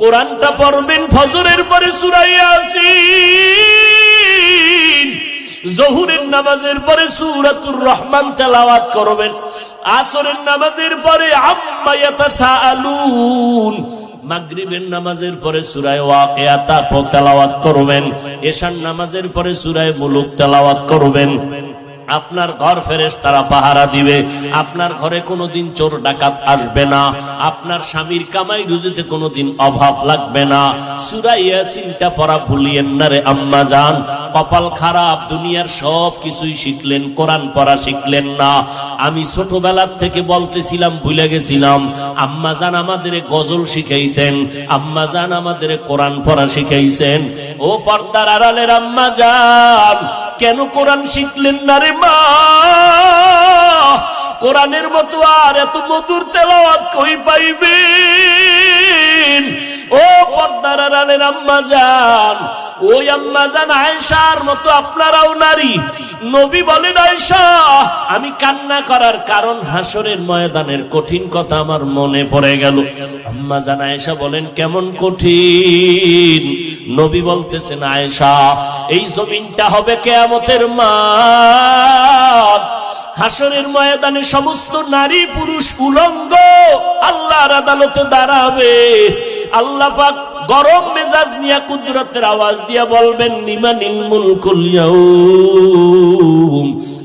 কোরআনটা পড়বেন, ফজরের পরে সুরাইয়া আসিন জহুরের নামাজের পরে সুরাতুর রহমান তেলাওয়াত করবেন। আসরের নামাজের পরে আম্মা ইয়াতাসাআলুন। মাগরিবের নামাজের পরে সূরায়ে ওয়াকিয়াতা তেলাওয়াত করবেন। এশার নামাজের পরে সূরায়ে মুলুক তেলাওয়াত করবেন। আপনার ঘর ফেরেস তারা পাহারা দিবে। আপনার ঘরে কোনোদিন চোর ডাকাত আসবে না। আপনার স্বামীর কামাই রুজিতে কোনোদিন অভাব লাগবে না। সুরাই ইয়াসিনটা পড়া ভুলিয়েন না রে আম্মা জান। কপাল খারাপ, দুনিয়ার সব কিছুই শিখলেন, কোরআন পড়া শিখলেন না। আমি ছোটবেলার থেকে বলতেছিলাম, ভুলে গেছিলাম, আম্মা জান আমাদের গজল শিখাইতেন, আম্মা জান আমাদের কোরআন পড়া শিখাইছেন। ও পর্দার আড়ালের আম্মা জান, কেন কোরআন শিখলেন না রে মা কোরআনের মতো আর এত মধুর তেলাওয়াত কই পাইবেন? ও পর্দার রানের আম্মা জান ওই আম্মা জান আয়েশার মতো আপনারাও নারী। নবী বলেন, আয়েশা, আমি কান্না করার কারণ হাসরের ময়দানের কঠিন কথা আমার মনে পড়ে গেল। আম্মা জান আয়েশা বলেন, কেমন কঠিন? নবী বলতেছেন, আয়েশা, এই জমিনটা হবে কেয়ামতের মাঠ। হাসরের ময়দানে সমস্ত নারী, পুরুষ, উলঙ্গ আল্লাহর আদালতে দাঁড়াবে। আল্লাহ পাক গরম মেজাজ নিয়ে কুদরতের আওয়াজ দিয়া বলবেন নিমানিল মুলকুল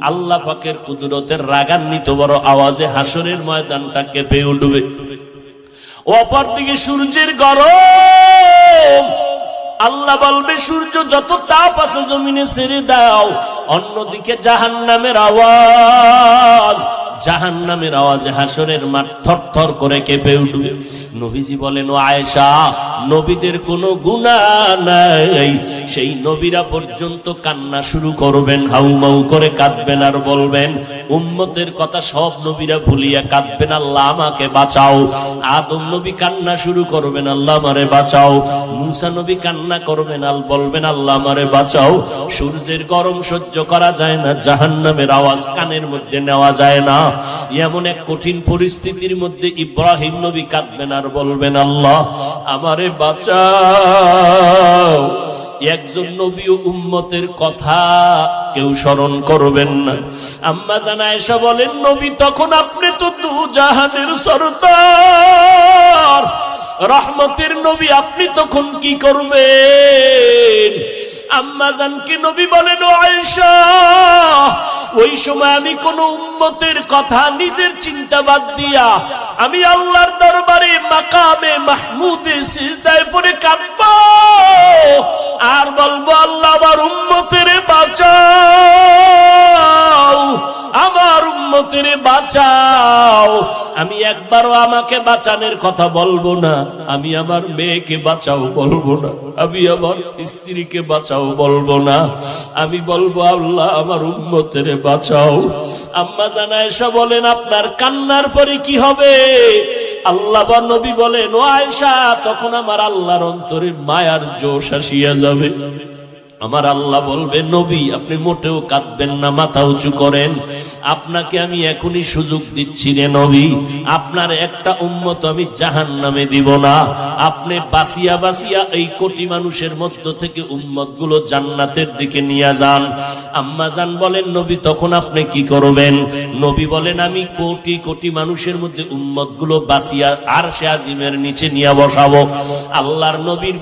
আল্লাহ পাকের কুদরতের রাগান্বিত বড় আওয়াজে হাসরের ময়দানটা কেঁপে উঠবে। অপরদিকে সূর্যের গরম। আল্লাহ বলবে, সূর্য যত তাপ আছে জমিনে ছেড়ে দাও, অন্যদিকে জাহান নামের আওয়াজ। জাহান নামের আওয়াজে হাসরের মাঠ থর করে কেঁপে উঠবে। নবীজি বলেন, ও আয়েশা, নবীদের কোনো গুণা নাই। সেই নবীরা পর্যন্ত কান্না শুরু করবেন, হাউমাউ করে কাঁদবেন আর বলবেন, উম্মতের কথা সব নবীরা ভুলিয়া কাঁদবেন। আল্লাহ আমাকে বাঁচাও। আদম নবী কান্না শুরু করবেন, আল্লাহ আমারে বাঁচাও। মুসা নবী কান্না করবেন আল বলবেন, আল্লাহ আমারে বাঁচাও। সূর্যের গরম সহ্য করা যায় না, জাহান্নামের আওয়াজ কানের মধ্যে নেওয়া যায় না। এমন এক কঠিন পরিস্থিতির মধ্যে ইব্রাহিম নবী কাঁদবেন আর বলবেন, আল্লাহ, আমারে বাঁচাও। একজন নবী উম্মতের কথা কেউ স্মরণ করবেন না। আম্মা জানা এসা বলেন, নবী, তখন আপনি তো দু জাহানের সরদার। রহমতের নবী, আপনি তখন কি করবেন? আম্মা জানকে নবী বলেন আয়সা ওই সময় আমি কোন উম্মতের কথা নিজের চিন্তা বাদ দিয়া আমি আল্লাহর দরবারে মাকামে মাহমুদে সিজদায় পড়ে কাঁদব। আর বলব, আল্লাহ আমার উম্মতের উম্মতের বাঁচাও। আমি একবারও আমাকে বাঁচানোর কথা বলব না। আমি আমার মেয়েকে বাঁচাও বলব না। আমি আমার স্ত্রীকে বাঁচাও বলব না। আমি বলব, আল্লাহ আমার উম্মতের বাঁচাও। আম্মা জানা এসা বলেন, আপনার কান্নার পরে কি হবে? আল্লাহ বা নবী বলেন, ও আয়সা তখন আমার আল্লাহর অন্তরে মায়ার জোশ আসিয়া যাবে। আমার আল্লাহ বলবে, নবী, আপনি মোটেও কাঁদবেন না, মাথা উঁচু করেন। আপনাকে আমি এখনই সুযোগ দিচ্ছি রে নবী। আপনার একটা উম্মত আমি জাহান নামে দিব না। আপনি বাসিয়া বাসিয়া এই কোটি মানুষের মধ্য থেকে উম্মতগুলো জান্নাতের দিকে নিয়ে যান। আম্মা জান বলেন, নবী, তখন আপনি কি করবেন? নবী বলেন, আমি কোটি কোটি মানুষের মধ্যে উম্মতগুলো বাসিয়া আর সে আজিমের নিচে নিয়ে বসাবো। আল্লাহর নবীর